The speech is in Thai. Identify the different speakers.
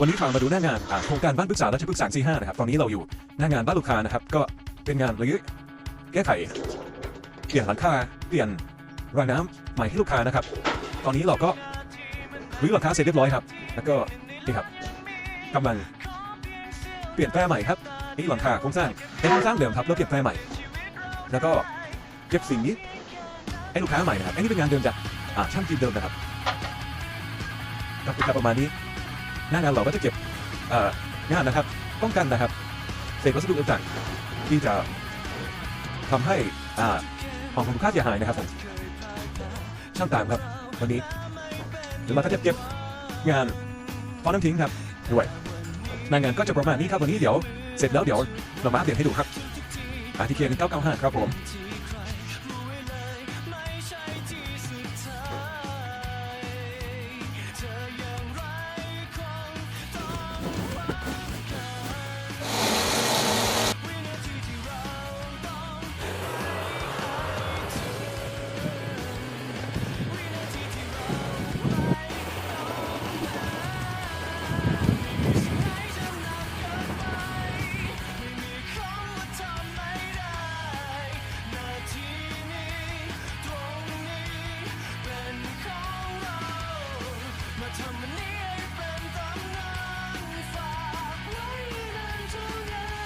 Speaker 1: วันนี้พามาดูหน้างานโครงการบ้านปรึกษาราชพฤกษาซีห้านะครับ ตอนนี้เราอยู่หน้างานบ้านลูกค้านะครับ ก็เป็นงานรื้อแก้ไข เปลี่ยนหลังคา เปลี่ยนรางน้ำใหม่ให้ลูกค้านะครับ ตอนนี้เราก็รื้อหลังคาเสร็จเรียบร้อยครับ แล้วก็นี่ครับกำลังเปลี่ยนแปลใหม่ครับนี่หลังคาโครงสร้างเป็นโครงสร้างเดิมครับแล้วเปลี่ยนแปลใหม่ แล้วก็เก็บสิ่งนี้ให้ลูกค้าใหม่นะครับอันนี้เป็นงานเดิมจากอ่าช่างทีมเดิมนะครับก็เป็นประมาณนี้ หน้างานเราก็จะเก็บงานนะครับ ป้องกันนะครับเศษวัสดุต่างๆที่จะทำให้อ่าของของค้าเสียหายนะครับผมช่างตามครับ วันนี้เดี๋ยวเราก็จะเก็บงานฟอนน้ำทิ้งครับด้วยหน้างานก็จะประมาณนี้ครับวันนี้เดี๋ยว เสร็จแล้วเดี๋ยวเรามาอัปเดตให้ดูครับอาทีเคียน995 ครับผม